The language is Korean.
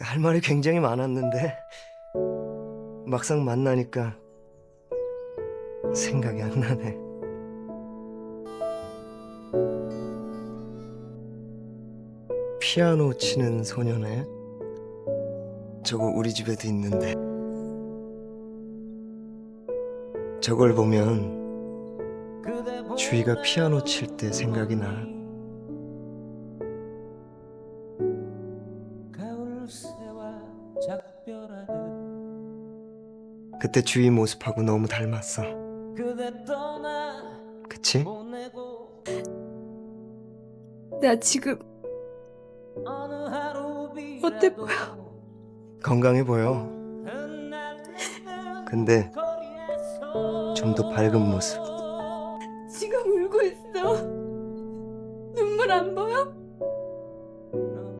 할 말이 굉장히 많았는데 막상 만나니까 생각이 안 나네. 피아노 치는 소녀네. 저거 우리 집에도 있는데. 저걸 보면 주희가 피아노 칠 때 생각이 나. 그때 주희 모습하고 너무 닮았어. 그대 떠나 그치? 보내고 나 지금 어느 하루 어때 비라도 건강해 보여. 근데 좀 더 밝은 모습. 지금 울고 있어. 눈물 안 보여?